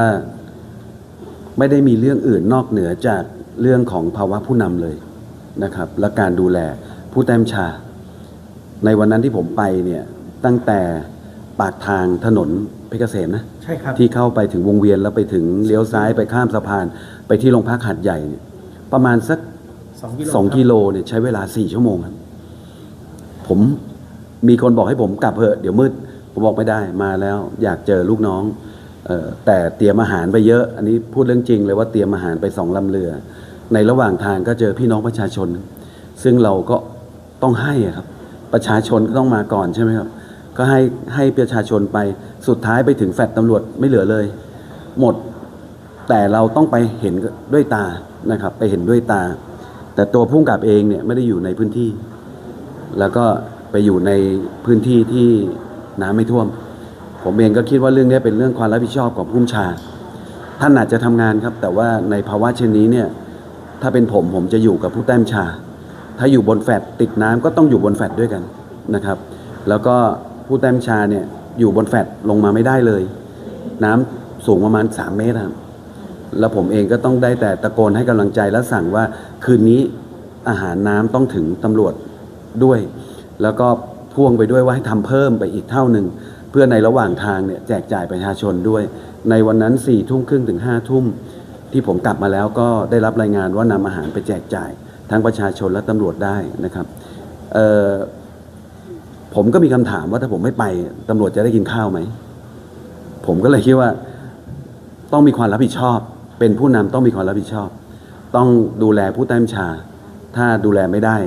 ว่าไม่ได้มีเรื่องอื่นนอกเหนือจากเรื่องของภาวะผู้นำเลยนะครับ และการดูแลผู้แต้มชา ในวันนั้นที่ผมไปเนี่ยตั้งแต่ปากทางถนนเพชรเกษมนะใช่ครับ ที่เข้าไปถึงวงเวียนแล้วไปถึงเลี้ยวซ้ายไปข้ามสะพานไปที่โรงพักหัดใหญ่เนี่ยประมาณสักสองกิโลสองครับกิโลเนี่ยใช้เวลาสี่ชั่วโมงครับผมมีคนบอกให้ผมกลับเถอะเดี๋ยวมืดผมบอกไม่ได้มาแล้วอยากเจอลูกน้องเออ แต่เตรียมอาหารไปเยอะ อันนี้พูดเรื่องจริงเลยว่าเตรียมอาหารไปสองลำเรือ ในระหว่างทางก็เจอพี่น้องประชาชน ซึ่งเราก็ต้องให้ครับ ประชาชนก็ต้องมาก่อนใช่ไหมครับ ก็ให้ให้ประชาชนไปสุดท้ายไปถึงแฟลตตำรวจไม่เหลือเลย หมดแต่เราต้องไปเห็นด้วยตานะครับ ไปเห็นด้วยตา แต่ตัวพุ่งกับเองเนี่ยไม่ได้อยู่ในพื้นที่ แล้วก็ไปอยู่ในพื้นที่ที่น้ำไม่ท่วม ผมเองก็คิดว่าเรื่องนี้เป็นเรื่องความรับผิดชอบของผู้ชา ท่านอาจจะทำงานครับ แต่ว่าในภาวะเช่นนี้เนี่ยถ้าเป็นผมผมจะอยู่กับผู้แต้มชา ถ้าอยู่บนแฟลตติดน้ำก็ต้องอยู่บนแฟลตด้วยกันนะครับ แล้วก็ผู้แต้มชาเนี่ยอยู่บนแฟลตลงมาไม่ได้เลย น้ำสูงประมาณ 3 เมตรครับแล้วผมเองก็ต้องได้แต่ตะโกนให้กำลังใจและสั่งว่าคืนนี้อาหารน้ำต้องถึงตำรวจด้วย แล้วก็พ่วงไปด้วยว่าให้ทำเพิ่มไปอีกเท่าหนึ่ง เพื่อในระหว่างทางเนี่ยแจกจ่ายประชาชนด้วย ในวันนั้น4ี่ทุ่มครึ่งถึง5้าทุ่มที่ผมกลับมาแล้วก็ได้รับรายงานว่านำอาหารไปแจกจ่ายทั้งประชาชนและตำรวจได้นะครับผมก็มีคำถามว่าถ้าผมไม่ไปตำรวจจะได้กินข้าวไหม ผมก็เลยคิดว่าต้องมีความรับผิดชอบ เป็นผู้นำต้องมีความรับผิดชอบ ต้องดูแลผู้ใต้บัญชา ถ้าดูแลไม่ได้